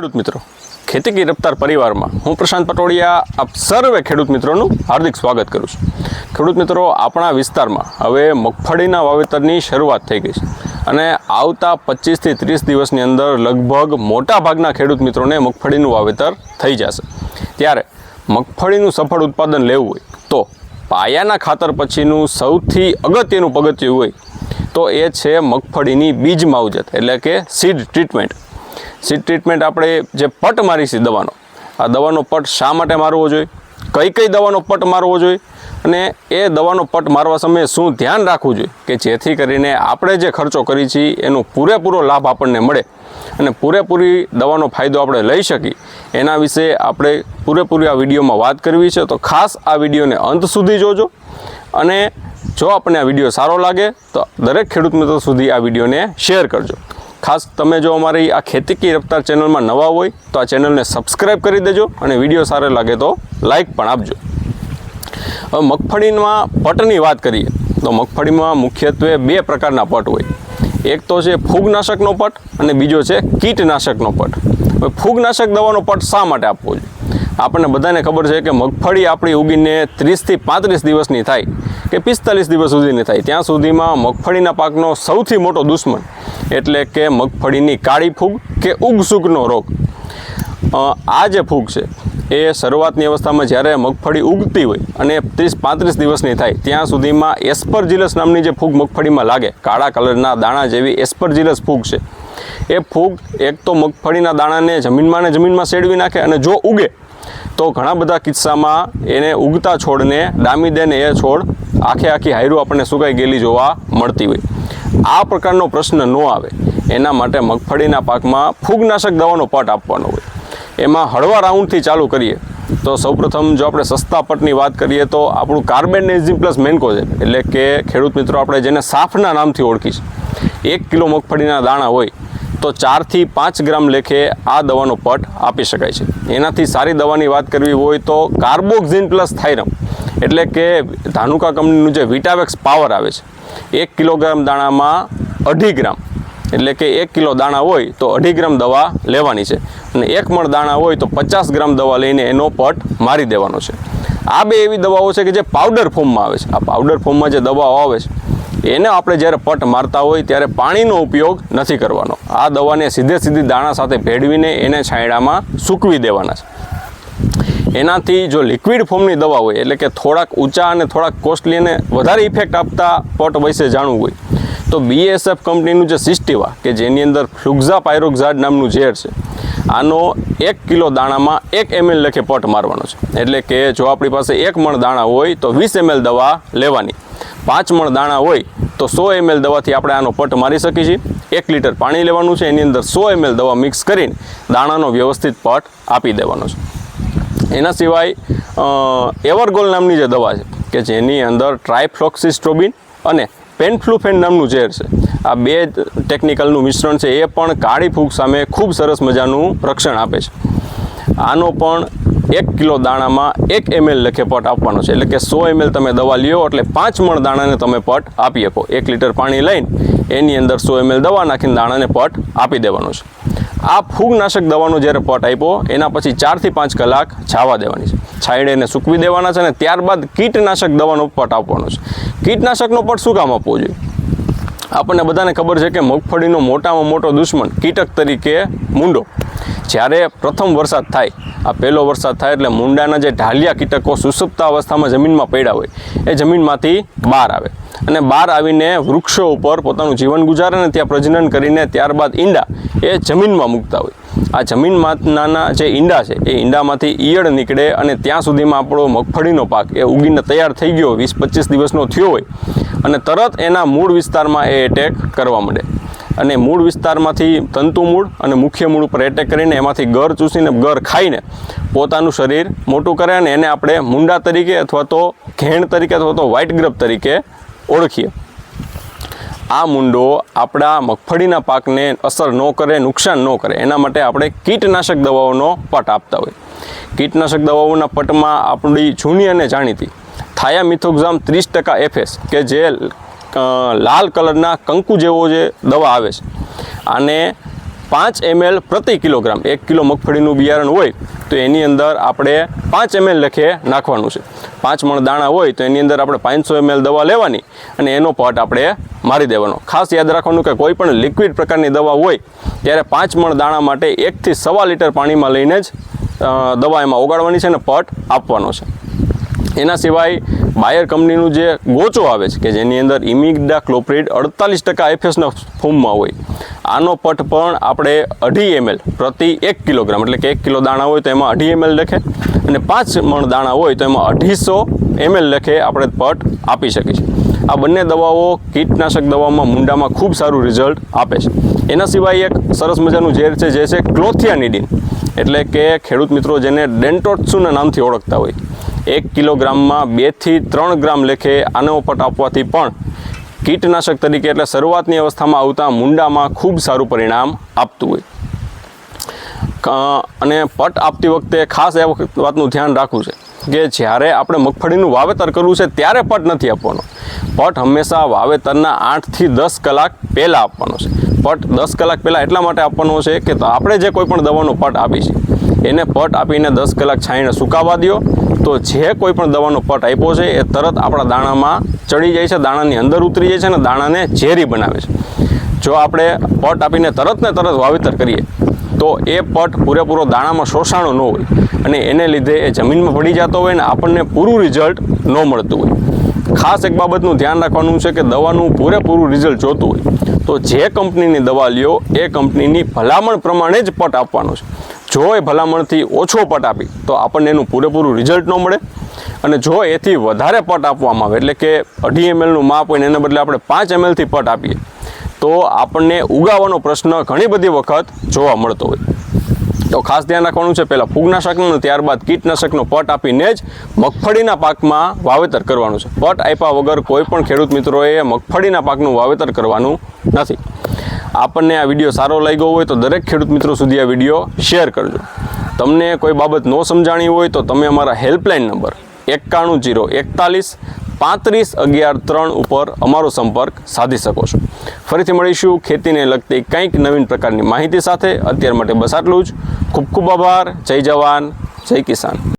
ખેડૂત મિત્રો. ખેતી કી રફતાર પરિવારમાં હું પ્રશાંત પટોડિયા આપ સર્વે ખેડૂત મિત્રોનું હાર્દિક સ્વાગત કરું છું. ખેડૂત મિત્રો, આપણા વિસ્તારમાં હવે મગફળીના વાવેતરની શરૂઆત થઈ ગઈ છે અને આવતા પચીસથી ત્રીસ દિવસની અંદર લગભગ મોટા ભાગના ખેડૂત મિત્રોને મગફળીનું વાવેતર થઈ જશે. ત્યારે મગફળીનું સફળ ઉત્પાદન લેવું હોય તો પાયાના ખાતર પછીનું સૌથી અગત્યનું પગથિયું હોય તો એ છે મગફળીની બીજ માવજત, એટલે કે સીડ ટ્રીટમેન્ટ સીડ ટ્રીટમેન્ટ આપણે જે પટ મારી છે દવાનો, આ દવાનો પટ શા માટે મારવો જોઈએ? કઈ કઈ દવાનો પટ મારવો જોઈએ? અને એ દવાનો પટ મારવા સમયે શું ધ્યાન રાખવું જોઈએ? કે જેથી કરીને આપણે જે ખર્ચો કરી છીએ, એનો પૂરેપૂરો લાભ આપણને મળે અને પૂરેપૂરી દવાનો ફાયદો આપણે લઈ શકીએ. એના વિશે આપણે પૂરેપૂરી આ વિડીયોમાં વાત કરવી છે, તો ખાસ આ વિડીયોને અંત સુધી જોજો. અને જો આપણને આ વીડિયો સારો લાગે, તો દરેક ખેડૂત મિત્રો સુધી આ વિડીયોને શેર કરજો. ખાસ તમે જો અમારી આ ખેતી કી રફતાર ચેનલમાં નવા હોય તો આ ચેનલને સબસ્ક્રાઈબ કરી દેજો અને વીડિયો સારો લાગે તો લાઈક પણ આપજો. હવે મગફળીમાં પટની વાત કરીએ તો મગફળીમાં મુખ્યત્વે બે પ્રકારના પટ હોય. એક તો છે ફૂગનાશકનો પટ અને બીજો છે કીટનાશકનો પટ. હવે ફૂગનાશક દવાનો પટ શા માટે આપવો જોઈએ? આપણને બધાને ખબર છે કે મગફળી આપણી ઉગીને ત્રીસથી પાંત્રીસ દિવસની થાય કે પિસ્તાલીસ દિવસ સુધીની થાય. ત્યાં સુધીમાં મગફળીના પાકનો સૌથી મોટો દુશ્મન એટલે કે મગફળીની કાળી ફૂગ કે ઉગસુકનો રોગ. આ જે ફૂગ છે, એ શરૂઆતની અવસ્થામાં જ્યારે મગફળી ઉગતી હોય અને ત્રીસ પાંત્રીસ દિવસની થાય, ત્યાં સુધીમાં એસ્પરજીલસ નામની જે ફૂગ મગફળીમાં લાગે, કાળા કલરના દાણા જેવી એસ્પરજીલસ ફૂગ છે. એ ફૂગ એક તો મગફળીના દાણાને જમીનમાં ને જમીનમાં સેડવી નાખે અને જો ઉગે, તો ઘણા બધા કિસ્સામાં એને ઉગતા છોડને ડામી દે ને એ છોડ આખે આખી હાયરું આપણને સુકાઈ ગયેલી જોવા મળતી હોય. આ પ્રકારનો પ્રશ્ન ન આવે. એના માટે મગફળીના પાકમાં ફૂગનાશક દવાનો પટ આપવાનો હોય. એમાં હળવા રાઉન્ડથી ચાલુ કરીએ. તો સૌપ્રથમ જો આપણે સસ્તા પટની વાત કરીએ તો આપણું કાર્બેનેઝિમ પ્લસ મેન્કોઝેબ એટલે કે ખેડૂત મિત્રો આપણે જેને સાફના નામથી ઓળખી એક કિલો મગફળીના દાણા હોય તો ચારથી પાંચ ગ્રામ લેખે આ દવાનો પટ આપી શકાય છે. એનાથી સારી દવાની વાત કરવી હોય તો કાર્બોક્ઝિન પ્લસ થાઇરમ એટલે કે ધાનુકા કંપનીનું જે વિટાવેક્સ પાવર આવે છે, એક કિલોગ્રામ દાણામાં અઢી ગ્રામ. એટલે કે એક કિલો દાણા હોય તો અઢી ગ્રામ દવા લેવાની છે અને એક મણ દાણા હોય તો પચાસ ગ્રામ દવા લઈને એનો પટ મારી દેવાનો છે. આ બે એવી દવાઓ છે કે જે પાવડર ફોર્મમાં આવે છે. આ પાવડર ફોર્મમાં જે દવાઓ આવે છે, એને આપણે જ્યારે પટ મારતા હોય ત્યારે પાણીનો ઉપયોગ નથી કરવાનો. આ દવાને સીધે સીધી દાણા સાથે ભેળવીને એને છાંયડામાં સૂકવી દેવાના છે. એનાથી જો લિક્વિડ ફોર્મની દવા હોય, એટલે કે થોડાક ઊંચા અને થોડાક કોસ્ટલી અને વધારે ઇફેક્ટ આપતા પોટ વિશે જાણવું હોય, તો બીએસએફ કંપનીનું જે સિસ્ટીવા કે જેની અંદર ફ્લુક્ઝા પાયરોક્ઝાડ નામનું ઝેર છે, આનો એક કિલો દાણામાં એક એમએલ લખે પોટ મારવાનો છે. એટલે કે જો આપણી પાસે એક મણ દાણા હોય, તો વીસ એમએલ દવા લેવાની. પાંચ મણ દાણા હોય, તો સો એમએલ દવાથી આપણે આનો પટ મારી શકીએ છીએ. એક લીટર પાણી લેવાનું છે, એની અંદર સો એમએલ દવા મિક્સ કરીને દાણાનો વ્યવસ્થિત પટ આપી દેવાનો છે. એના સિવાય એવરગોલ નામની જે દવા છે, કે જેની અંદર ટ્રાયફ્લોક્સિસ્ટ્રોબિન અને પેનફ્લુફેન નામનું ઝેર છે. આ બે ટેકનિકલનું મિશ્રણ છે, એ પણ કાળી ફૂગ સામે ખૂબ સરસ મજાનું રક્ષણ આપે છે. આનો પણ એક કિલો દાણામાં એક એમએલ લખે પટ આપવાનો છે. એટલે કે સો એમએલ તમે દવા લ્યો એટલે પાંચ મણ દાણાને તમે પટ આપી શકો. એક લીટર પાણી લઈને એની અંદર સો એમએલ દવા નાખીને દાણાને પટ આપી દેવાનો છે. આ ફૂગનાશક દવાનો જ્યારે પટ આપ્યો, એના પછી ચારથી પાંચ કલાક છાવા દેવાની છે. છાંયડે એને સૂકવી દેવાના છે અને ત્યારબાદ કીટનાશક દવાનો પટ આપવાનો છે. કીટનાશકનો પટ શું કામ આપવો જોઈએ? આપણને બધાને ખબર છે કે મગફળીનો મોટામાં મોટો દુશ્મન કીટક તરીકે મૂંડો. જ્યારે પ્રથમ વરસાદ થાય, આ પહેલો વરસાદ થાય એટલે મુંડાના જે ઢાલિયા કીટકો સુસુપ્તા અવસ્થામાં જમીનમાં પડ્યા હોય, એ જમીનમાંથી બહાર આવે. અને બહાર આવીને વૃક્ષો ઉપર પોતાનું જીવન ગુજારે અને ત્યાં પ્રજનન કરીને ત્યારબાદ ઈંડા એ જમીનમાં મૂકતા હોય. આ જમીનમાંના જે ઈંડા છે, એ ઈંડામાંથી ઈયળ નીકળે અને ત્યાં સુધીમાં આપણો મગફળીનો પાક એ ઉગીને તૈયાર થઈ ગયો, વીસ પચીસ દિવસનો થયો હોય. અને તરત એના મૂળ વિસ્તારમાં એ એટેક કરવા માંડે. અને મૂળ વિસ્તારમાંથી તંતુ મૂળ અને મુખ્ય મૂળ ઉપર એટેક કરીને એમાંથી ગર ચૂસીને ગર ખાઈને પોતાનું શરીર મોટું કરે અને એને આપણે મુંડા તરીકે અથવા તો ઘેણ તરીકે અથવા તો વ્હાઇટ ગ્રબ તરીકે ઓળખીએ. આ મુંડો આપણા મગફળીના પાકને અસર ન કરે, નુકસાન ન કરે. એના માટે આપણે કીટનાશક દવાઓનો પટ આપતા હોય. કીટનાશક દવાઓના પટમાં આપણી જૂની અને જાણીતી થાયા મિથોક્ઝામ ત્રીસ ટકા એફએસ કે જે લાલ કલરના કંકુ જેવો જે દવા આવે છે. આને પાંચ એમએલ પ્રતિ કિલોગ્રામ, એક કિલો મગફળીનું બિયારણ હોય તો એની અંદર આપણે પાંચ એમએલ લખે નાખવાનું છે. પાંચ મણ દાણા હોય તો એની અંદર આપણે પાંચસો એમએલ દવા લેવાની અને એનો પટ આપણે મારી દેવાનો. ખાસ યાદ રાખવાનું કે કોઈ પણ લિક્વિડ પ્રકારની દવા હોય ત્યારે પાંચ મણ દાણા માટે એકથી સવા લીટર પાણીમાં લઈને જ દવા એમાં ઓગાળવાની છે અને પટ આપવાનો છે. એના સિવાય બાયર કંપનીનું જે ગોચો આવે છે, કે જેની અંદર ઇમિગડા ક્લોપ્રિડ અડતાલીસ ટકા એફએસના ફોર્મમાં હોય. આનો પટ પણ આપણે અઢી એમએલ પ્રતિ એક કિલોગ્રામ, એટલે કે એક કિલો દાણા હોય તો એમાં અઢી એમએલ લખે અને પાંચ મણ દાણા હોય તો એમાં અઢીસો એમએલ લખે આપણે પટ આપી છીએ. આ બંને દવાઓ કીટનાશક દવામાં મુંડામાં ખૂબ સારું રિઝલ્ટ આપે છે. એના સિવાય એક સરસ મજાનું ઝેર છે, જે છે ક્લોથિયાનિડીન, એટલે કે ખેડૂત મિત્રો જેને ડેન્ટોટસુના નામથી ઓળખતા હોય. એક કિલોગ્રામમાં બેથી ત્રણ ગ્રામ લેખે આનો પટ આપવાથી પણ કીટનાશક તરીકે એટલે શરૂઆતની અવસ્થામાં આવતા મુંડામાં ખૂબ સારું પરિણામ આપતું હોય. અને પટ આપતી વખતે ખાસ એ વાતનું ધ્યાન રાખવું છે કે જ્યારે આપણે મગફળીનું વાવેતર કરવું છે ત્યારે પટ નથી આપવાનો. પટ હંમેશા વાવેતરના આઠથી દસ કલાક પહેલાં આપવાનો છે. પટ દસ કલાક પહેલાં એટલા માટે આપવાનો છે કે આપણે જે કોઈ પણ દવાનો પટ આપી છે એને પટ આપીને દસ કલાક છાંયને સુકાવા દો તો જે કોઈ પણ દવાનો પટ આપ્યો છે, એ તરત આપણા દાણામાં ચડી જાય છે, દાણાની અંદર ઉતરી જાય છે અને દાણાને ઝેરી બનાવે છે. જો આપણે પટ આપીને તરત ને તરત વાવેતર કરીએ, તો એ પટ પૂરેપૂરો દાણામાં શોષાણો ન હોય અને એને લીધે એ જમીનમાં પડી જતો હોય અને આપણને પૂરું રિઝલ્ટ ન મળતું હોય. ખાસ એક બાબતનું ધ્યાન રાખવાનું છે કે દવાનું પૂરેપૂરું રિઝલ્ટ જોતું હોય, તો જે કંપનીની દવા લ્યો, એ કંપનીની ભલામણ પ્રમાણે જ પટ આપવાનો છે. જો એ ભલામણથી ઓછો પટ આપી, તો આપણને એનું પૂરેપૂરું રિઝલ્ટ ન મળે. અને જો એથી વધારે પટ આપવામાં આવે, એટલે કે અઢી એમએલનું માપ હોય ને એના બદલે આપણે પાંચ એમએલથી પટ આપીએ, તો આપણને ઉગાવાનો પ્રશ્ન ઘણી બધી વખત જોવા મળતો હોય. તો ખાસ ધ્યાન રાખવાનું છે, પહેલાં ફૂગનાશકનો, ત્યારબાદ કીટનાશકનો પટ આપીને જ મગફળીના પાકમાં વાવેતર કરવાનું છે. પટ આપ્યા વગર કોઈ પણ ખેડૂત મિત્રોએ મગફળીના પાકનું વાવેતર કરવાનું નથી. આપણને આ વીડિયો સારો લાગ્યો હોય તો દરેક ખેડૂત મિત્રો સુધી આ વીડિયો શેર કરજો. તમને કોઈ બાબત ન સમજાણી હોય તો તમે અમારા હેલ્પલાઇન નંબર એકાણું જીરો એકતાલીસ પાંત્રીસ અગિયાર ત્રણ ઉપર અમારો સંપર્ક સાધી શકો છો. ફરીથી મળીશું ખેતીને લગતી કંઈક નવીન પ્રકારની માહિતી સાથે. અત્યાર માટે બસ આટલું જ. ખૂબ ખૂબ આભાર. જય જવાન. જય કિસાન.